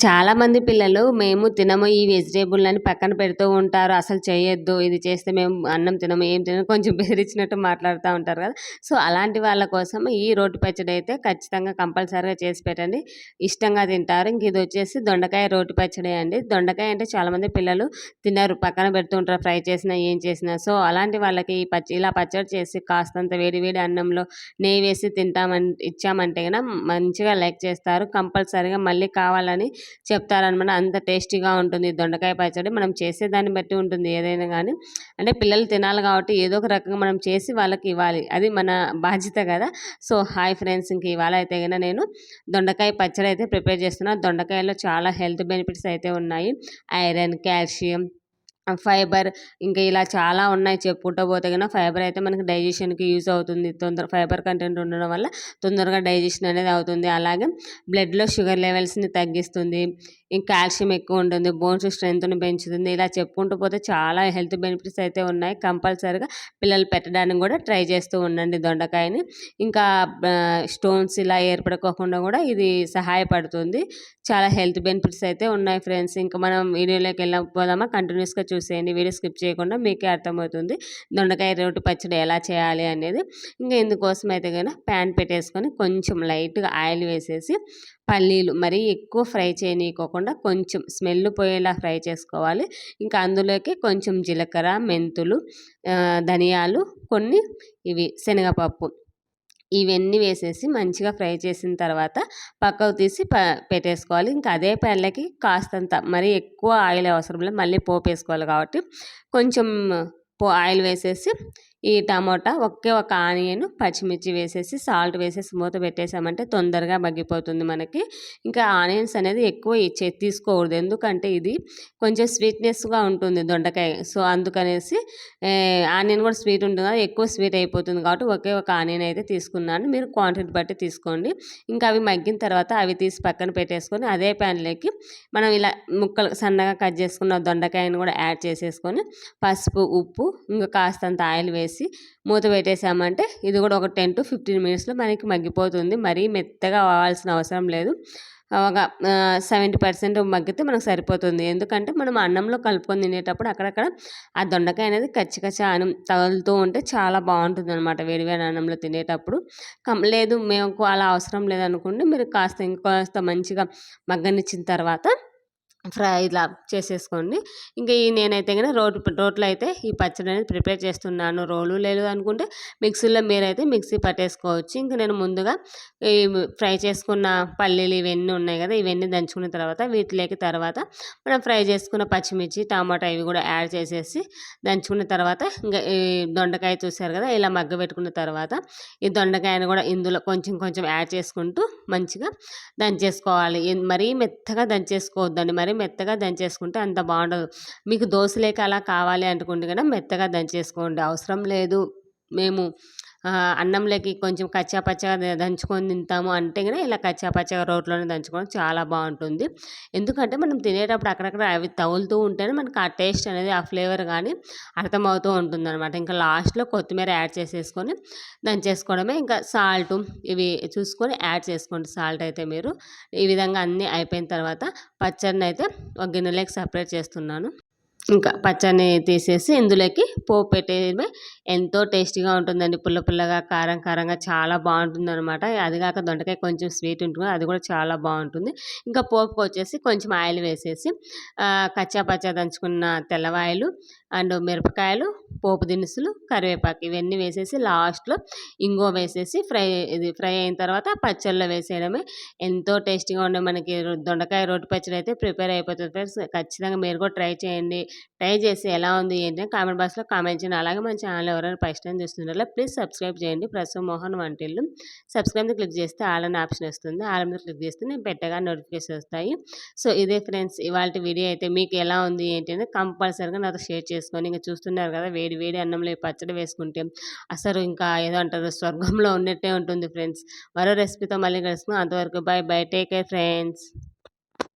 చాలామంది పిల్లలు మేము తినము ఈ వెజిటేబుల్ అని పక్కన పెడుతూ ఉంటారు. అసలు చేయొద్దు ఇది చేస్తే మేము అన్నం తినము ఏం తినము కొంచెం బెదిరించినట్టు మాట్లాడుతూ ఉంటారు కదా. సో అలాంటి వాళ్ళ కోసం ఈ రోటి పచ్చడి అయితే ఖచ్చితంగా కంపల్సరీగా చేసి పెట్టండి. ఇష్టంగా తింటారు. ఇంక ఇది వచ్చేసి దొండకాయ రోటి పచ్చడి అండి. దొండకాయ అంటే చాలామంది పిల్లలు తినరు పక్కన పెడుతూ ఉంటారు ఫ్రై చేసినా ఏం చేసినా. సో అలాంటి వాళ్ళకి ఈ పచ్చి ఇలా పచ్చడి చేసి కాస్తంత వేడి వేడి అన్నంలో నెయ్యి వేసి తింటామని ఇచ్చామంటే కనుక మంచిగా లైక్ చేస్తారు. కంపల్సరీగా మళ్ళీ కావాలని చెప్తారనమాట అంత టేస్టీగా ఉంటుంది. దొండకాయ పచ్చడి మనం చేసే దాన్ని బట్టి ఉంటుంది. ఏదైనా కానీ అంటే పిల్లలు తినాలి కాబట్టి ఏదో ఒక రకంగా మనం చేసి వాళ్ళకి ఇవ్వాలి. అది మన బాధ్యత కదా. సో హాయ్ ఫ్రెండ్స్ ఇంక ఇవాళ అయితే కనుక నేను దొండకాయ పచ్చడి అయితే ప్రిపేర్ చేస్తున్నాను దొండకాయలో చాలా హెల్త్ బెనిఫిట్స్ అయితే ఉన్నాయి. ఐరన్ కాల్షియం ఫైబర్ ఇంకా ఇలా చాలా ఉన్నాయి చెప్పుకుంటూ పోతే కన్నా ఫైబర్ అయితే మనకి డైజెషన్కి యూజ్ అవుతుంది. తొందర ఫైబర్ కంటెంట్ ఉండడం వల్ల తొందరగా డైజెషన్ అనేది అవుతుంది. అలాగే బ్లడ్లో షుగర్ లెవెల్స్ని తగ్గిస్తుంది. ఇంకా కాల్షియం ఎక్కువ ఉంటుంది బోన్స్ స్ట్రెంత్ని పెంచుతుంది ఇలా చెప్పుకుంటూ పోతే చాలా హెల్త్ బెనిఫిట్స్ అయితే ఉన్నాయి. కంపల్సరీగా పిల్లలు పెట్టడానికి కూడా ట్రై చేస్తూ ఉండండి దొండకాయని. ఇంకా స్టోన్స్ ఇలా ఏర్పడుకోకుండా కూడా ఇది సహాయపడుతుంది. చాలా హెల్త్ బెనిఫిట్స్ అయితే ఉన్నాయి ఫ్రెండ్స్. ఇంకా మనం వీడియోలోకి వెళ్ళకపోదామా కంటిన్యూస్గా చూసేయండి. వీడియో స్కిప్ చేయకుండా మీకే అర్థమవుతుంది దొండకాయ రోటి పచ్చడి ఎలా చేయాలి అనేది. ఇంకా ఇందుకోసం అయితే కనుక ప్యాన్ పెట్టేసుకొని కొంచెం లైట్గా ఆయిల్ వేసేసి పల్లీలు మరీ ఎక్కువ ఫ్రై చేయనీయకోకుండా కొంచెం స్మెల్ పోయేలా ఫ్రై చేసుకోవాలి. ఇంకా అందులోకి కొంచెం జీలకర్ర మెంతులు ధనియాలు కొన్ని ఇవి శనగపప్పు ఇవన్నీ వేసేసి మంచిగా ఫ్రై చేసిన తర్వాత పక్కకు తీసి ప పెట్టేసుకోవాలి. ఇంకా అదే ప్యాన్లకి కాస్తంత మరీ ఎక్కువ ఆయిల్ అవసరం లేదు. మళ్ళీ పోపు వేసుకోవాలి కాబట్టి కొంచెం ఆయిల్ వేసేసి ఈ టమోటా ఒకే ఒక ఆనియన్ పచ్చిమిర్చి వేసేసి సాల్ట్ వేసేసి మూత పెట్టేసామంటే తొందరగా మగ్గిపోతుంది మనకి. ఇంకా ఆనియన్స్ అనేది ఎక్కువ ఇచ్చే తీసుకోకూడదు. ఎందుకంటే ఇది కొంచెం స్వీట్నెస్గా ఉంటుంది దొండకాయ. సో అందుకనేసి ఆనియన్ కూడా స్వీట్ ఉంటుంది కదా ఎక్కువ స్వీట్ అయిపోతుంది కాబట్టి ఒకే ఒక ఆనియన్ అయితే తీసుకున్నాను. మీరు క్వాంటిటీ బట్టి తీసుకోండి. ఇంకా అవి మగ్గిన తర్వాత అవి తీసి పక్కన పెట్టేసుకొని అదే ప్యాన్లోకి మనం ఇలా ముక్కలు సన్నగా కట్ చేసుకున్న దొండకాయని కూడా యాడ్ చేసేసుకొని పసుపు ఉప్పు ఇంకా కాస్తంత ఆయిల్ వేసి పెట్టేసి మూత పెట్టేసామంటే ఇది కూడా ఒక టెన్ టు ఫిఫ్టీన్ మినిట్స్లో మనకి మగ్గిపోతుంది. మరీ మెత్తగా అవ్వాల్సిన అవసరం లేదు. ఒక సెవెంటీ పర్సెంట్ మగ్గితే మనకు సరిపోతుంది. ఎందుకంటే మనం అన్నంలో కలుపుకొని తినేటప్పుడు అక్కడక్కడ ఆ దొండకాయ అనేది కచ్చికచ్చ అన్నం తగులుతూ ఉంటే చాలా బాగుంటుంది అనమాట వేడివేడి అన్నంలో తినేటప్పుడు. కం లేదు మేము అలా అవసరం లేదనుకోండి మీరు కాస్త ఇంకాస్త మంచిగా మగ్గనిచ్చిన తర్వాత ఫ్రై ఇలా చేసేసుకోండి. ఇంకా ఈ నేనైతే కనుక రోటి రోట్లో అయితే ఈ పచ్చడి అనేది ప్రిపేర్ చేస్తున్నాను. రోలు లేదు అనుకుంటే మిక్సీలో మీరైతే మిక్సీ పట్టేసుకోవచ్చు. ఇంకా నేను ముందుగా ఈ ఫ్రై చేసుకున్న పల్లీలు ఇవన్నీ ఉన్నాయి కదా ఇవన్నీ దంచుకున్న తర్వాత వీటిలోకి తర్వాత మనం ఫ్రై చేసుకున్న పచ్చిమిర్చి టమాటా ఇవి కూడా యాడ్ చేసేసి దంచుకున్న తర్వాత ఇంకా ఈ దొండకాయ చూసారు కదా ఇలా మగ్గ పెట్టుకున్న తర్వాత ఈ దొండకాయను కూడా ఇందులో కొంచెం కొంచెం యాడ్ చేసుకుంటూ మంచిగా దంచేసుకోవాలి. మరీ మెత్తగా దంచేసుకోవద్దండి. మరి మెత్తగా దంచేసుకుంటే అంత బాగుండదు. మీకు దోశలేక అలా కావాలి అనుకుంటే కనుక మెత్తగా దంచేసుకోండి. అవసరం లేదు. మేము అన్నంలోకి కొంచెం కచ్చా పచ్చగా దంచుకొని తింటాము అంటే కనుక ఇలా కచ్చా పచ్చగా రోట్లోనే దంచుకోవడం చాలా బాగుంటుంది. ఎందుకంటే మనం తినేటప్పుడు అక్కడక్కడ అవి తగులుతూ ఉంటేనే మనకు ఆ టేస్ట్ అనేది ఆ ఫ్లేవర్ కానీ అర్థమవుతూ ఉంటుంది అనమాట ఇంకా లాస్ట్లో కొత్తిమీర యాడ్ చేసేసుకొని దంచేసుకోవడమే. ఇంకా సాల్ట్ ఇవి చూసుకొని యాడ్ చేసుకోండి సాల్ట్ అయితే మీరు. ఈ విధంగా అన్నీ అయిపోయిన తర్వాత పచ్చడిని అయితే ఒక గిన్నెలోకి సపరేట్ చేస్తున్నాను. ఇంకా పచ్చని తీసేసి ఇందులోకి పోపు పెట్టేయడమే. ఎంతో టేస్టీగా ఉంటుందండి. పుల్ల పుల్లగా కారం కారంగా చాలా బాగుంటుంది అనమాట అది కాక దొండకాయ కొంచెం స్వీట్ ఉంటుంది. అది కూడా చాలా బాగుంటుంది. ఇంకా పోపుకి వచ్చేసి కొంచెం ఆయిల్ వేసేసి కచ్చా పచ్చా దంచుకున్న తెల్లవాయలు అండ్ మిరపకాయలు పోపు దినుసులు కరివేపాకు ఇవన్నీ వేసేసి లాస్ట్లో ఇంగో వేసేసి ఫ్రై ఇది ఫ్రై అయిన తర్వాత పచ్చళ్ళలో వేసేయడమే. ఎంతో టేస్టీగా ఉండే మనకి దొండకాయ రోటి పచ్చడి అయితే ప్రిపేర్ అయిపోతుంది ఫ్రెండ్స్. ఖచ్చితంగా మీరు కూడా ట్రై చేయండి. ట్రై చేసి ఎలా ఉంది ఏంటి కామెంట్ బాక్స్లో కామెంట్ చేయండి. అలాగే మన ఛానల్ ఎవరైనా ఫస్ట్ టైం చూస్తున్నారో ప్లీజ్ సబ్స్క్రైబ్ చేయండి. ప్రస్తుతం మోహన్ వంటిల్లు. సబ్స్క్రైబ్ క్లిక్ చేస్తే ఆల్ ఆప్షన్ వస్తుంది. ఆల్ మీద క్లిక్ చేస్తే నేను పెట్టగా నోటిఫికేషన్ వస్తాయి. సో ఇదే ఫ్రెండ్స్ ఇవాళ వీడియో అయితే మీకు ఎలా ఉంది ఏంటి అనేది కంపల్సరీగా నాతో షేర్ చేసుకొని ఇంకా చూస్తున్నారు కదా వేడి వేడి అన్నంలో పచ్చడి వేసుకుంటే అసలు ఇంకా ఏదో అంటారు స్వర్గంలో ఉన్నట్టే ఉంటుంది ఫ్రెండ్స్. మరో రెసిపీతో మళ్ళీ కలుసుకుని అంతవరకు bye bye. Take care friends.